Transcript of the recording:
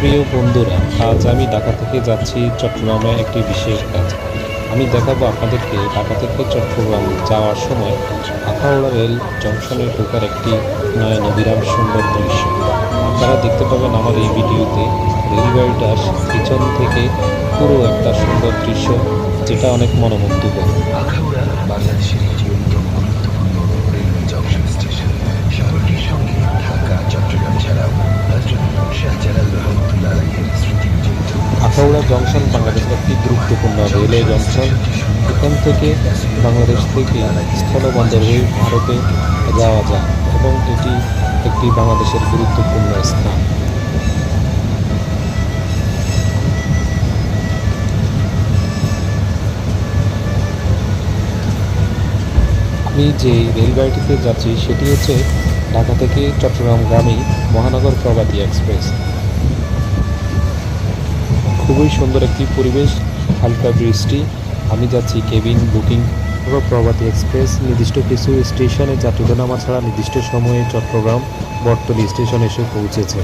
প্রিয় বন্ধুরা, আজ আমি ঢাকা থেকে যাচ্ছি চট্টগ্রামে একটি বিশেষ কাজ। আমি দেখাবো আপনাদেরকে ঢাকা থেকে চট্টগ্রাম যাওয়ার সময় আখাউড়া রেল জংশনে ঢোকার একটি নয়ন অবিরাম সুন্দর দৃশ্য। আপনারা দেখতে পাবেন আমার এই ভিডিওতে রেলগাড়িটার পিছন থেকে পুরো একটা সুন্দর দৃশ্য, যেটা অনেক মনোমুগ্ধকর। বাংলাদেশের আখাউড়া জংশন বাংলাদেশের একটি গুরুত্বপূর্ণ রেলওয়ে জংশন। এখান থেকে বাংলাদেশ থেকে স্থলবন্দর হয়ে ভারতে যাওয়া যায় এবং এটি একটি বাংলাদেশের গুরুত্বপূর্ণ স্থান। আমি যে রেলগাড়িটিতে যাচ্ছি সেটি হচ্ছে ঢাকা থেকে চট্টগ্রামগামী মহানগর প্রভাতী এক্সপ্রেস। খুবই সুন্দর একটি পরিবেশ, হালকা বৃষ্টি। আমি যাচ্ছি কেবিন বুকিং। পুরো প্রভাতী এক্সপ্রেস, নির্দিষ্ট কিছু স্টেশনে যাত্রীদের নামা ছাড়া নির্দিষ্ট সময়ে চট্টগ্রাম বটতলী স্টেশন এসে পৌঁছেছে।